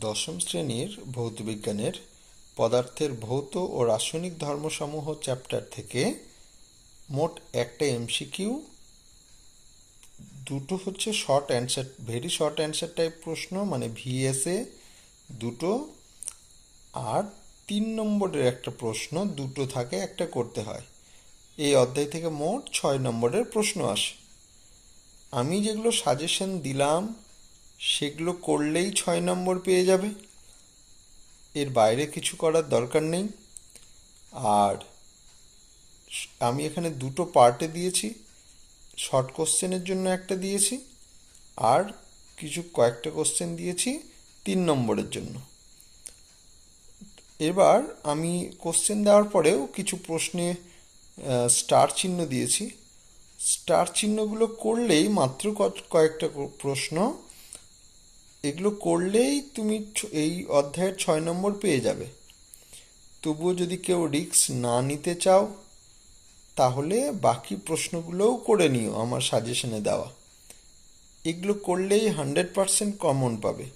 দশম শ্রেণির ভৌতবিজ্ঞানের পদার্থের ভৌত ও রাসায়নিক ধর্মসমূহ চ্যাপ্টার থেকে মোট একটা এমসিকিউ। দুটো হচ্ছে short answer, very short answer type প্রশ্ন মানে ভিএসএ দুটো। আর তিন নম্বরের একটা প্রশ্ন, দুটো থাকে, একটা করতে হয়। এই অধ্যায় থেকে মোট ছয় নম্বরের প্রশ্ন আসে। আমি যেগুলো সাজেশন দিলাম সেগুলো করলেই ছয় নম্বর পেয়ে যাবে। এর বাইরে কিছু করার দরকার নেই। আর আমি এখানে দুটো পার্টে দিয়েছি। শর্ট কোশ্চেনের জন্য একটা দিয়েছি। আর কিছু কয়েকটা কোশ্চেন দিয়েছি তিন নম্বরের জন্য। এবার আমি কোশ্চেন দেওয়ার পরেও কিছু প্রশ্নে স্টার চিহ্ন দিয়েছি। স্টার চিহ্নগুলো করলেই মাত্র কয়েকটা প্রশ্ন এগুলো করলেই তুমি এই অধ্যায়ের ছয় নম্বর পেয়ে যাবে। তবুও যদি কেউ রিস্ক না নিতে চাও, তাহলে বাকি প্রশ্নগুলোও করে নিও আমার সাজেশনে দেওয়া। এগুলো করলেই হান্ড্রেড পারসেন্ট কমন পাবে।